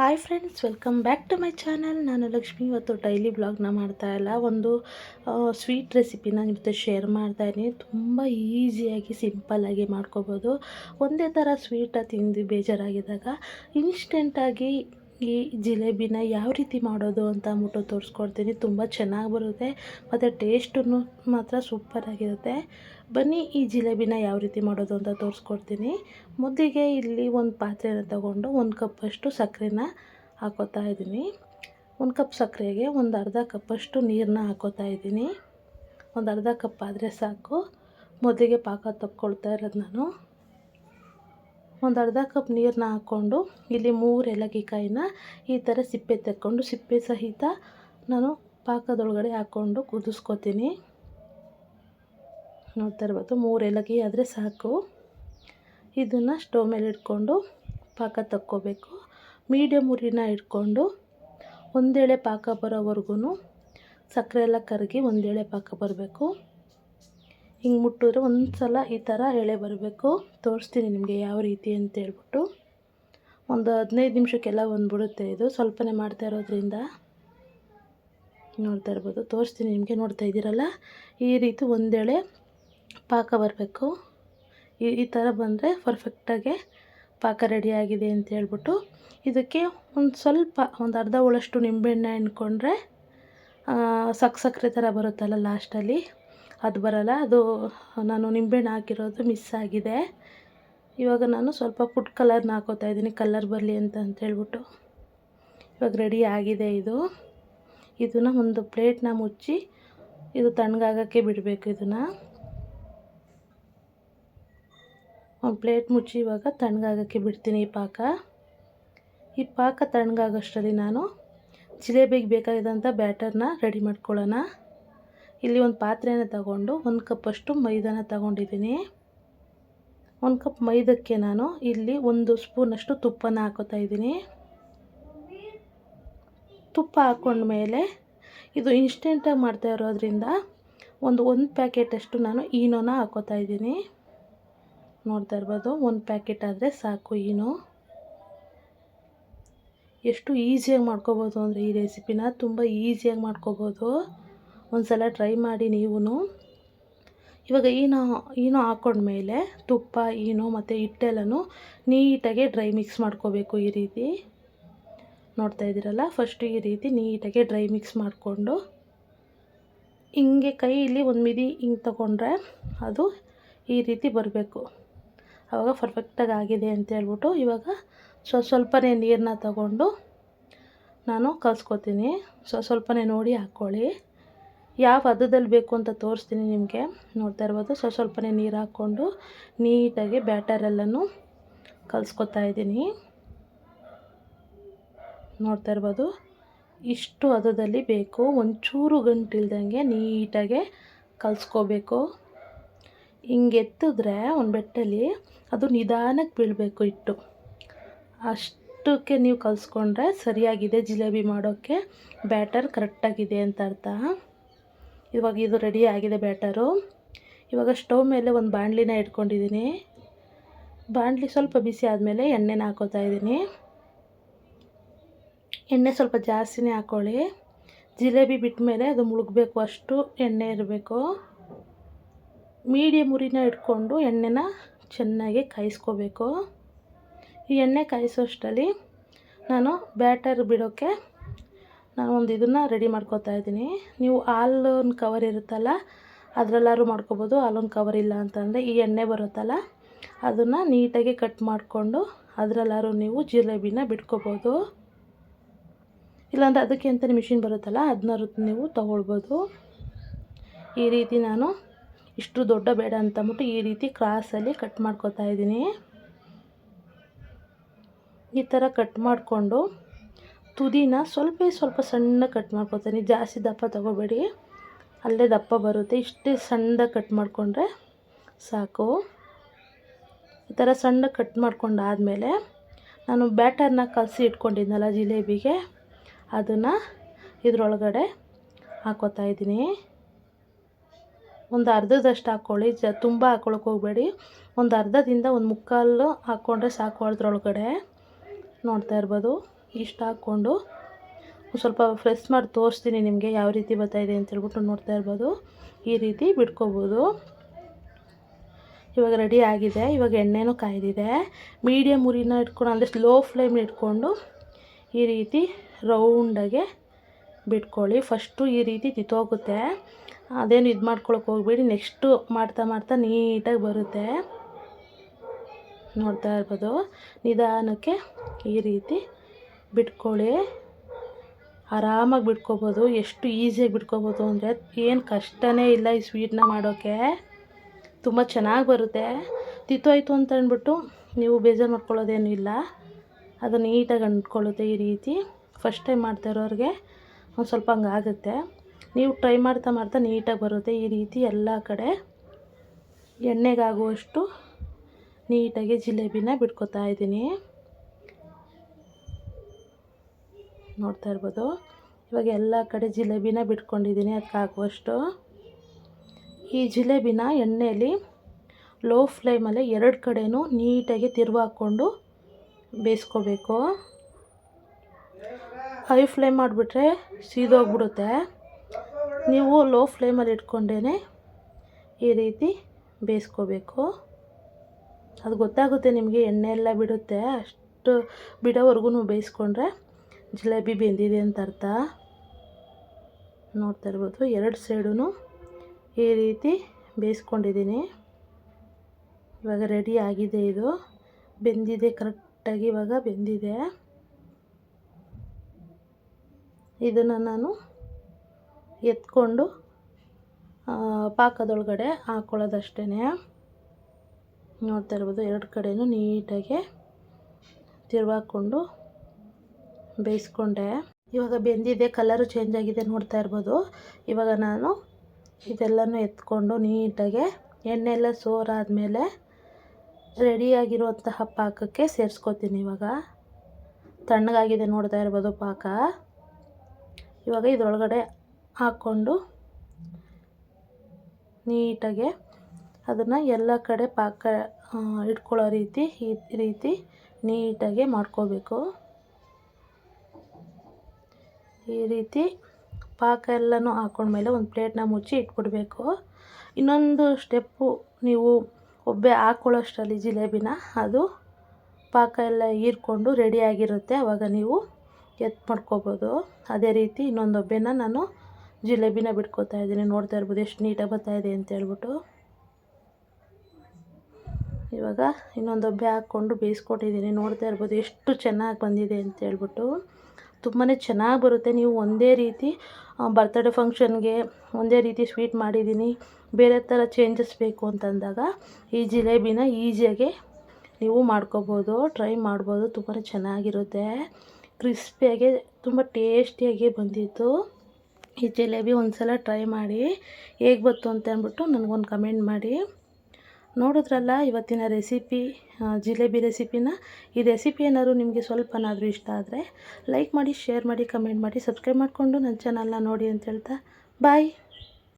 Hi friends welcome back to my channel ನಾನು ಲಕ್ಷ್ಮಿ. ಇವತ್ತು daily ಬ್ಲಾಗ್ನ ಮಾಡ್ತಾ ಇಲ್ಲ. ಒಂದು ಸ್ವೀಟ್ ರೆಸಿಪಿನ ನಿಮ್ಮ ಜೊತೆ ಶೇರ್ ಮಾಡ್ತಾ ಇದ್ದೀನಿ. ತುಂಬ ಈಸಿಯಾಗಿ ಸಿಂಪಲ್ಲಾಗಿ ಮಾಡ್ಕೋಬೋದು. ಒಂದೇ ಥರ ಸ್ವೀಟ ತಿಂದು ಬೇಜಾರಾಗಿದ್ದಾಗ ಇನ್ಸ್ಟೆಂಟಾಗಿ ಈ ಜಿಲೇಬಿನ ಯಾವ ರೀತಿ ಮಾಡೋದು ಅಂತ ಅಂದ್ಬಿಟ್ಟು ತೋರಿಸ್ಕೊಡ್ತೀನಿ. ತುಂಬ ಚೆನ್ನಾಗಿ ಬರುತ್ತೆ. ಮತ್ತು ಟೇಸ್ಟೂ ಮಾತ್ರ ಸೂಪರಾಗಿರುತ್ತೆ ಬನ್ನಿ ಈ ಜಿಲೇಬಿನ ಯಾವ ರೀತಿ ಮಾಡೋದು ಅಂತ ತೋರಿಸ್ಕೊಡ್ತೀನಿ. ಮೊದಲಿಗೆ ಇಲ್ಲಿ ಒಂದು ಪಾತ್ರೆನ ತಗೊಂಡು ಒಂದು ಕಪ್ಪಷ್ಟು ಸಕ್ಕರೆನ ಹಾಕೋತಾ ಇದ್ದೀನಿ. ಒಂದು ಕಪ್ ಸಕ್ಕರೆಗೆ ಒಂದು ಅರ್ಧ ಕಪ್ಪಷ್ಟು ನೀರನ್ನ ಹಾಕೋತಾ ಇದ್ದೀನಿ. ಒಂದು ಅರ್ಧ ಕಪ್ ಆದರೆ ಸಾಕು. ಮೊದಲಿಗೆ ಪಾಕ ತಕ್ಕೊಳ್ತಾ ಇರೋದು ನಾನು. ಒಂದು ಅರ್ಧ ಕಪ್ ನೀರನ್ನ ಹಾಕ್ಕೊಂಡು ಇಲ್ಲಿ ಮೂರು ಏಲಕ್ಕಿಕಾಯಿನ ಈ ಥರ ಸಿಪ್ಪೆ ತೆಕ್ಕೊಂಡು, ಸಿಪ್ಪೆ ಸಹಿತ ನಾನು ಪಾಕದೊಳಗಡೆ ಹಾಕ್ಕೊಂಡು ಕುದಿಸ್ಕೊತೀನಿ. ನೋಡ್ತಾ ಇರ್ಬೋದು ಮೂರು ಏಲಕ್ಕಿ ಆದರೆ ಸಾಕು. ಇದನ್ನು ಸ್ಟವ್ ಮೇಲೆ ಇಟ್ಕೊಂಡು ಪಾಕ ತಕ್ಕೋಬೇಕು. ಮೀಡಿಯಮ್ ಉರಿನ ಇಟ್ಕೊಂಡು ಒಂದೇಳೆ ಪಾಕ ಬರೋವರೆಗೂ ಸಕ್ಕರೆ ಎಲ್ಲ ಕರಗಿ ಒಂದೇಳೆ ಪಾಕ ಬರಬೇಕು. ಹಿಂಗೆ ಮುಟ್ಟಿದ್ರೆ ಒಂದು ಸಲ ಈ ಥರ ಎಳೆ ಬರಬೇಕು. ತೋರಿಸ್ತೀನಿ ನಿಮಗೆ ಯಾವ ರೀತಿ ಅಂತ ಹೇಳ್ಬಿಟ್ಟು. ಒಂದು ಹದಿನೈದು ನಿಮಿಷಕ್ಕೆಲ್ಲ ಬಂದುಬಿಡುತ್ತೆ ಇದು. ಸ್ವಲ್ಪನೇ ಮಾಡ್ತಾ ಇರೋದ್ರಿಂದ. ನೋಡ್ತಾ ಇರ್ಬೋದು. ತೋರಿಸ್ತೀನಿ ನಿಮಗೆ. ನೋಡ್ತಾ ಇದ್ದೀರಲ್ಲ? ಈ ರೀತಿ ಒಂದೆಳೆ ಪಾಕ ಬರಬೇಕು. ಈ ಈ ಥರ ಬಂದರೆ ಪರ್ಫೆಕ್ಟಾಗೆ ಪಾಕ ರೆಡಿಯಾಗಿದೆ ಅಂತ ಹೇಳ್ಬಿಟ್ಟು. ಇದಕ್ಕೆ ಒಂದು ಸ್ವಲ್ಪ, ಒಂದು ಅರ್ಧ ಹೋಳಷ್ಟು ನಿಂಬೆಹಣ್ಣೆ ಹಿಂಡ್ಕೊಂಡ್ರೆ ಸಕ್ ಸಕ್ಕರೆ ಥರ ಬರುತ್ತಲ್ಲ ಲಾಸ್ಟಲ್ಲಿ. ಅದು ಬರೋಲ್ಲ. ಅದು ನಾನು ನಿಂಬೆಹಣ್ಣು ಹಾಕಿರೋದು ಮಿಸ್ ಆಗಿದೆ. ಇವಾಗ ನಾನು ಸ್ವಲ್ಪ ಫುಡ್ ಕಲರ್ನ ಹಾಕೋತಾ ಇದ್ದೀನಿ. ಕಲರ್ ಬರಲಿ ಅಂತ ಅಂತೇಳ್ಬಿಟ್ಟು ಇವಾಗ ರೆಡಿ ಆಗಿದೆ ಇದು. ಇದನ್ನು ಒಂದು ಪ್ಲೇಟ್ನ ಮುಚ್ಚಿ ಇದು ತಣ್ಣಗಾಗೋಕ್ಕೆ ಬಿಡಬೇಕು ಇದನ್ನು. ಒಂದು ಪ್ಲೇಟ್ ಮುಚ್ಚಿ ಇವಾಗ ತಣ್ಣಗಾಗೋಕ್ಕೆ ಬಿಡ್ತೀನಿ ಈ ಪಾಕ. ಈ ಪಾಕ ತಣ್ಣಗಾಗೋಷ್ಟರಲ್ಲಿ ನಾನು ಜಿಲೇಬಿಗೆ ಬೇಕಾಗಿದ್ದಂಥ ಬ್ಯಾಟರ್ನ ರೆಡಿ ಮಾಡ್ಕೊಳ್ಳೋಣ. ಇಲ್ಲಿ ಒಂದು ಪಾತ್ರೆನ ತಗೊಂಡು ಒಂದು ಕಪ್ಪಷ್ಟು ಮೈದಾನ ತಗೊಂಡಿದ್ದೀನಿ. ಒಂದು ಕಪ್ ಮೈದಕ್ಕೆ ನಾನು ಇಲ್ಲಿ ಒಂದು ಸ್ಪೂನಷ್ಟು ತುಪ್ಪನ ಹಾಕೋತಾ ಇದ್ದೀನಿ. ತುಪ್ಪ ಹಾಕ್ಕೊಂಡ್ಮೇಲೆ ಇದು ಇನ್ಸ್ಟೆಂಟಾಗಿ ಮಾಡ್ತಾ ಇರೋದ್ರಿಂದ ಒಂದು ಒಂದು ಪ್ಯಾಕೆಟಷ್ಟು ನಾನು ಈನೋನ ಹಾಕೋತಾ ಇದ್ದೀನಿ. ನೋಡ್ತಾ ಇರ್ಬೋದು, ಒಂದು ಪ್ಯಾಕೆಟ್ ಆದರೆ ಸಾಕು ಈನೋ. ಎಷ್ಟು ಈಸಿಯಾಗಿ ಮಾಡ್ಕೋಬೋದು ಅಂದರೆ ಈ ರೆಸಿಪಿನ ತುಂಬ ಈಸಿಯಾಗಿ ಮಾಡ್ಕೋಬೋದು. ಒಂದು ಸಲ ಟ್ರೈ ಮಾಡಿ ನೀವೂ ಇವಾಗ ಈನೋ ಈನೋ ಹಾಕ್ಕೊಂಡ್ಮೇಲೆ ತುಪ್ಪ ಏನು ಮತ್ತು ಹಿಟ್ಟೆಲ್ಲನೂ ನೀಟಾಗಿ ಡ್ರೈ ಮಿಕ್ಸ್ ಮಾಡ್ಕೋಬೇಕು ಈ ರೀತಿ. ನೋಡ್ತಾ ಇದ್ದೀರಲ್ಲ? ಫಸ್ಟು ಈ ರೀತಿ ನೀಟಾಗಿ ಡ್ರೈ ಮಿಕ್ಸ್ ಮಾಡಿಕೊಂಡು ಹಿಂಗೆ ಕೈಯಲ್ಲಿ ಒಂದು ಮಿದಿ ಹಿಂಗೆ ತಗೊಂಡ್ರೆ ಅದು ಈ ರೀತಿ ಬರಬೇಕು. ಆವಾಗ ಪರ್ಫೆಕ್ಟಾಗಿ ಆಗಿದೆ ಅಂತ ಹೇಳ್ಬಿಟ್ಟು ಇವಾಗ ಸ್ವ ಸ್ವಲ್ಪನೇ ನೀರನ್ನ ತಗೊಂಡು ನಾನು ಕಲ್ಸ್ಕೊತೀನಿ. ಸ್ವ ಸ್ವಲ್ಪನೇ ನೋಡಿ ಹಾಕ್ಕೊಳ್ಳಿ. ಯಾವ ಹದದಲ್ಲಿ ಬೇಕು ಅಂತ ತೋರಿಸ್ತೀನಿ ನಿಮಗೆ. ನೋಡ್ತಾ ಇರ್ಬೋದು. ಸ್ವಲ್ಪ ಸ್ವಲ್ಪನೇ ನೀರು ಹಾಕ್ಕೊಂಡು ನೀಟಾಗಿ ಬ್ಯಾಟರೆಲ್ಲನೂ ಕಲಿಸ್ಕೊತಾ ಇದ್ದೀನಿ. ನೋಡ್ತಾ ಇರ್ಬೋದು. ಇಷ್ಟು ಹದದಲ್ಲಿ ಬೇಕು. ಒಂಚೂರು ಗಂಟಿಲ್ದಂಗೆ ನೀಟಾಗೆ ಕಲಿಸ್ಕೋಬೇಕು. ಹಿಂಗೆ ಎತ್ತಿದ್ರೆ ಒಂದು ಬೆಟ್ಟಲ್ಲಿ ಅದು ನಿಧಾನಕ್ಕೆ ಬೀಳಬೇಕು ಇಟ್ಟು ಅಷ್ಟಕ್ಕೆ ನೀವು ಕಲಿಸ್ಕೊಂಡ್ರೆ ಸರಿಯಾಗಿದೆ ಜಿಲೇಬಿ ಮಾಡೋಕ್ಕೆ. ಬ್ಯಾಟರ್ ಕರೆಕ್ಟಾಗಿದೆ ಅಂತ ಅರ್ಥ. ಇವಾಗ ಇದು ರೆಡಿ ಆಗಿದೆ ಬ್ಯಾಟರು ಇವಾಗ ಸ್ಟವ್ ಮೇಲೆ ಒಂದು ಬಾಣಲಿನ ಇಟ್ಕೊಂಡಿದ್ದೀನಿ ಬಾಣಲಿ ಸ್ವಲ್ಪ ಬಿಸಿ ಆದಮೇಲೆ ಎಣ್ಣೆನ ಹಾಕೋತಾ ಇದ್ದೀನಿ ಎಣ್ಣೆ ಸ್ವಲ್ಪ ಜಾಸ್ತಿನೇ ಹಾಕ್ಕೊಳ್ಳಿ ಜಿಲೇಬಿ ಬಿಟ್ಟ ಮೇಲೆ ಅದು ಮುಳುಗಬೇಕು, ಅಷ್ಟು ಎಣ್ಣೆ ಇರಬೇಕು. ಮೀಡಿಯಮ್ ಉರಿನ ಇಟ್ಕೊಂಡು ಎಣ್ಣೆನ ಚೆನ್ನಾಗಿ ಕಾಯಿಸ್ಕೋಬೇಕು. ಈ ಎಣ್ಣೆ ಕಾಯಿಸೋಷ್ಟರಲ್ಲಿ ನಾನು ಬ್ಯಾಟರ್ ಬಿಡೋಕ್ಕೆ ನಾನು ಒಂದು ಇದನ್ನು ರೆಡಿ ಮಾಡ್ಕೋತಾ ಇದ್ದೀನಿ. ನೀವು ಹಾಲಿನ ಕವರ್ ಇರುತ್ತಲ್ಲ, ಅದರಲ್ಲಾದ್ರೂ ಮಾಡ್ಕೊಬೋದು. ಹಾಲೊಂದು ಕವರ್ ಇಲ್ಲ ಅಂತಂದರೆ ಈ ಎಣ್ಣೆ ಬರುತ್ತಲ್ಲ, ಅದನ್ನು ನೀಟಾಗಿ ಕಟ್ ಮಾಡಿಕೊಂಡು ಅದರಲ್ಲಾದ್ರೂ ನೀವು ಜಿಲೇಬಿನ ಬಿಟ್ಕೋಬೋದು. ಇಲ್ಲಾಂದರೆ ಅದಕ್ಕೆ ಅಂತಲೇ ಮಿಷಿನ್ ಬರುತ್ತಲ್ಲ ಅದನ್ನ ನೀವು ತೊಗೊಳ್ಬೋದು. ಈ ರೀತಿ ನಾನು ಇಷ್ಟು ದೊಡ್ಡ ಬೇಡ ಅಂತಂದ್ಬಿಟ್ಟು ಈ ರೀತಿ ಕ್ರಾಸಲ್ಲಿ ಕಟ್ ಮಾಡ್ಕೋತಾ ಇದ್ದೀನಿ. ಈ ಥರ ಕಟ್ ಮಾಡಿಕೊಂಡು ತುದಿನ ಸ್ವಲ್ಪ ಸ್ವಲ್ಪ ಸಣ್ಣ ಕಟ್ ಮಾಡ್ಕೊತೀನಿ ಜಾಸ್ತಿ ದಪ್ಪ ತೊಗೋಬೇಡಿ. ಅಲ್ಲೇ ದಪ್ಪ ಬರುತ್ತೆ. ಇಷ್ಟೇ ಸಣ್ಣದಾಗಿ ಕಟ್ ಮಾಡಿಕೊಂಡ್ರೆ ಸಾಕು. ಈ ಥರ ಸಣ್ಣ ಕಟ್ ಮಾಡ್ಕೊಂಡಾದಮೇಲೆ ನಾನು ಬ್ಯಾಟರ್ನ ಕಲಸಿ ಇಟ್ಕೊಂಡಿದ್ನಲ್ಲ ಜಿಲೇಬಿಗೆ, ಅದನ್ನು ಇದರೊಳಗಡೆ ಹಾಕೋತಾ ಇದ್ದೀನಿ. ಒಂದು ಅರ್ಧದಷ್ಟು ಹಾಕ್ಕೊಳ್ಳಿ ಜ, ತುಂಬ ಹಾಕ್ಕೊಳಕ್ಕೆ ಹೋಗಬೇಡಿ. ಒಂದು ಅರ್ಧದಿಂದ ಒಂದು ಮುಕ್ಕಾಲು ಹಾಕ್ಕೊಂಡ್ರೆ ಸಾಕು ಅದ್ರೊಳಗಡೆ. ನೋಡ್ತಾ ಇರ್ಬೋದು. ಇಷ್ಟು ಹಾಕ್ಕೊಂಡು ಸ್ವಲ್ಪ ಫ್ರೆಶ್ ಮಾಡಿ ತೋರಿಸ್ತೀನಿ ನಿಮಗೆ ಯಾವ ರೀತಿ ಬರ್ತಾಯಿದೆ ಅಂತ ಹೇಳ್ಬಿಟ್ಟು ನೋಡ್ತಾ ಇರ್ಬೋದು. ಈ ರೀತಿ ಬಿಡ್ಕೋಬೋದು ಇವಾಗ ರೆಡಿ ಆಗಿದೆ. ಇವಾಗ ಎಣ್ಣೆನೂ ಕಾಯ್ದಿದೆ. ಮೀಡಿಯಮ್ ಉರಿನ ಇಟ್ಕೊಂಡು, ಅಂದರೆ ಸ್ಲೋ ಫ್ಲೇಮ್ ಇಟ್ಕೊಂಡು ಈ ರೀತಿ ರೌಂಡಾಗೆ ಬಿಟ್ಕೊಳ್ಳಿ. ಫಸ್ಟು ಈ ರೀತಿ ತಿತ್ತೋಗುತ್ತೆ. ಅದೇನು ಇದು ಮಾಡ್ಕೊಳಕ್ಕೆ ಹೋಗ್ಬೇಡಿ. ನೆಕ್ಸ್ಟು ಮಾಡ್ತಾ ಮಾಡ್ತಾ ನೀಟಾಗಿ ಬರುತ್ತೆ. ನೋಡ್ತಾ ಇರ್ಬೋದು. ನಿಧಾನಕ್ಕೆ ಈ ರೀತಿ ಬಿಟ್ಕೊಳ್ಳಿ. ಆರಾಮಾಗಿ ಬಿಟ್ಕೋಬೋದು. ಎಷ್ಟು ಈಸಿಯಾಗಿ ಬಿಟ್ಕೋಬೋದು ಅಂದರೆ ಏನು ಕಷ್ಟನೇ ಇಲ್ಲ ಈ ಸ್ವೀಟನ್ನ ಮಾಡೋಕ್ಕೆ ತುಂಬ ಚೆನ್ನಾಗಿ ಬರುತ್ತೆ. ತಿತ್ತೋಯ್ತು ಅಂತ ಅಂದ್ಬಿಟ್ಟು ನೀವು ಬೇಜಾರು ಮಾಡ್ಕೊಳ್ಳೋದೇನು ಇಲ್ಲ. ಅದು ನೀಟಾಗಿ ಅಂಟ್ಕೊಳ್ಳುತ್ತೆ ಈ ರೀತಿ. ಫಸ್ಟ್ ಟೈಮ್ ಮಾಡ್ತಾ ಇರೋರಿಗೆ ಒಂದು ಸ್ವಲ್ಪ ಹಂಗಾಗುತ್ತೆ ನೀವು ಟ್ರೈ ಮಾಡ್ತಾ ಮಾಡ್ತಾ ನೀಟಾಗಿ ಬರುತ್ತೆ ಈ ರೀತಿ ಎಲ್ಲ ಕಡೆ. ಎಣ್ಣೆಗಾಗುವಷ್ಟು ನೀಟಾಗಿ ಜಿಲೇಬಿನ ಬಿಟ್ಕೊತಾ ಇದ್ದೀನಿ. ನೋಡ್ತಾ ಇರ್ಬೋದು. ಇವಾಗ ಎಲ್ಲ ಕಡೆ ಜಿಲೇಬಿನ ಬಿಟ್ಕೊಂಡಿದ್ದೀನಿ ಅದಕ್ಕಾಗುವಷ್ಟು ಈ ಜಿಲೇಬಿನ ಎಣ್ಣೆಯಲ್ಲಿ ಲೋ ಫ್ಲೇಮಲ್ಲಿ ಎರಡು ಕಡೆಯೂ ನೀಟಾಗಿ ತಿರುವು ಹಾಕ್ಕೊಂಡು ಬೇಯಿಸ್ಕೋಬೇಕು. ಹೈ ಫ್ಲೇಮ್ ಮಾಡಿಬಿಟ್ರೆ ಸೀದೋಗ್ಬಿಡುತ್ತೆ. ನೀವು ಲೋ ಫ್ಲೇಮಲ್ಲಿ ಇಟ್ಕೊಂಡೇ ಈ ರೀತಿ ಬೇಯಿಸ್ಕೋಬೇಕು. ಅದು ಗೊತ್ತಾಗುತ್ತೆ ನಿಮಗೆ ಎಣ್ಣೆ ಎಲ್ಲ ಬಿಡುತ್ತೆ. ಅಷ್ಟು ಬಿಡೋವರೆಗೂ ಬೇಯಿಸ್ಕೊಂಡ್ರೆ ಜಿಲೇಬಿ ಬೆಂದಿದೆ ಅಂತ ಅರ್ಥ. ನೋಡ್ತಾ ಇರ್ಬೋದು, ಎರಡು ಸೈಡೂ ಈ ರೀತಿ ಬೇಯಿಸ್ಕೊಂಡಿದ್ದೀನಿ. ಇವಾಗ ರೆಡಿ ಆಗಿದೆ ಇದು. ಬೆಂದಿದೆ, ಕರೆಕ್ಟಾಗಿ ಇವಾಗ ಬೆಂದಿದೆ. ಇದನ್ನು ನಾನು ಎತ್ಕೊಂಡು ಪಾಕದೊಳಗಡೆ ಹಾಕ್ಕೊಳ್ಳೋದಷ್ಟೇ ನೋಡ್ತಾ ಇರ್ಬೋದು, ಎರಡು ಕಡೆಯೂ ನೀಟಾಗಿ ತಿರುವಾಕೊಂಡು ಬೇಯಿಸ್ಕೊಂಡೆ. ಇವಾಗ ಬೆಂದಿದೆ ಕಲರು ಚೇಂಜ್ ಆಗಿದೆ ನೋಡ್ತಾ ಇರ್ಬೋದು. ಇವಾಗ ನಾನು ಇದೆಲ್ಲನೂ ಎತ್ಕೊಂಡು ನೀಟಾಗೆ ಎಣ್ಣೆ ಎಲ್ಲ ಸೋರಾದಮೇಲೆ ರೆಡಿಯಾಗಿರುವಂತಹ ಪಾಕಕ್ಕೆ ಸೇರಿಸ್ಕೊತೀನಿ ಇವಾಗ. ತಣ್ಣಗಾಗಿದೆ ನೋಡ್ತಾ ಇರ್ಬೋದು ಪಾಕ. ಇವಾಗ ಇದರೊಳಗಡೆ ಹಾಕ್ಕೊಂಡು ನೀಟಾಗೆ ಅದನ್ನು ಎಲ್ಲ ಕಡೆ ಪಾಕ ಇಟ್ಕೊಳ್ಳೋ ರೀತಿ, ಈ ರೀತಿ ನೀಟಾಗೆ ಮಾಡ್ಕೋಬೇಕು. ಈ ರೀತಿ ಪಾಕ ಎಲ್ಲನೂ ಹಾಕ್ಕೊಂಡ್ಮೇಲೆ ಒಂದು ಪ್ಲೇಟ್ನ ಮುಚ್ಚಿ ಇಟ್ಬಿಡಬೇಕು. ಇನ್ನೊಂದು ಸ್ಟೆಪ್ಪು ನೀವು ಒಬ್ಬೆ ಹಾಕ್ಕೊಳ್ಳೋಷ್ಟರಲ್ಲಿ ಜಿಲೇಬಿನ ಅದು ಪಾಕ ಎಲ್ಲ ಹೀರ್ಕೊಂಡು ರೆಡಿಯಾಗಿರುತ್ತೆ ಆವಾಗ ನೀವು ಎತ್ತು ಮಾಡ್ಕೋಬೋದು. ಅದೇ ರೀತಿ ಇನ್ನೊಂದು ಒಬ್ಬೆನ ನಾನು ಜಿಲೇಬಿನ ಬಿಟ್ಕೋತಾ ಇದ್ದೀನಿ. ನೋಡ್ತಾ ಇರ್ಬೋದು ಎಷ್ಟು ನೀಟಾಗಿ ಬರ್ತಾ ಇದೆ ಅಂತ ಹೇಳ್ಬಿಟ್ಟು. ಇವಾಗ ಇನ್ನೊಂದು ಒಬ್ಬೆ ಹಾಕ್ಕೊಂಡು ಬೇಯಿಸ್ಕೊಟ್ಟಿದ್ದೀನಿ. ನೋಡ್ತಾ ಇರ್ಬೋದು ಎಷ್ಟು ಚೆನ್ನಾಗಿ ಬಂದಿದೆ ಅಂತ ಹೇಳ್ಬಿಟ್ಟು. ತುಂಬಾ ಚೆನ್ನಾಗಿ ಬರುತ್ತೆ. ನೀವು ಒಂದೇ ರೀತಿ ಬರ್ತಡೇ ಫಂಕ್ಷನ್ಗೆ ಒಂದೇ ರೀತಿ ಸ್ವೀಟ್ ಮಾಡಿದ್ದೀನಿ ಬೇರೆ ಥರ ಚೇಂಜಸ್ ಬೇಕು ಅಂತಂದಾಗ ಈ ಜಿಲೇಬಿನ ಈಸಿಯಾಗಿ ನೀವು ಮಾಡ್ಕೋಬೋದು, ಟ್ರೈ ಮಾಡ್ಬೋದು. ತುಂಬಾ ಚೆನ್ನಾಗಿರುತ್ತೆ. ಕ್ರಿಸ್ಪಿಯಾಗಿ, ತುಂಬ ಟೇಸ್ಟಿಯಾಗಿ ಬಂದಿತ್ತು ಈ ಜಿಲೇಬಿ ಒಂದು ಸಲ ಟ್ರೈ ಮಾಡಿ ಹೇಗೆ ಬಂತು ಅಂತ ಅಂದ್ಬಿಟ್ಟು ನನಗೊಂದು ಕಮೆಂಟ್ ಮಾಡಿ. ನೋಡಿದ್ರಲ್ಲ ಇವತ್ತಿನ ರೆಸಿಪಿ ಜಿಲೇಬಿ ರೆಸಿಪಿನ? ಈ ರೆಸಿಪಿ ಏನಾದರೂ ನಿಮಗೆ ಸ್ವಲ್ಪನಾದರೂ ಇಷ್ಟ ಆದರೆ ಲೈಕ್ ಮಾಡಿ ಶೇರ್ ಮಾಡಿ ಕಮೆಂಟ್ ಮಾಡಿ ಸಬ್ಸ್ಕ್ರೈಬ್ ಮಾಡಿಕೊಂಡು ನನ್ನ ಚಾನಲ್ನ ನೋಡಿ ಅಂತ ಹೇಳ್ತಾ ಬಾಯ್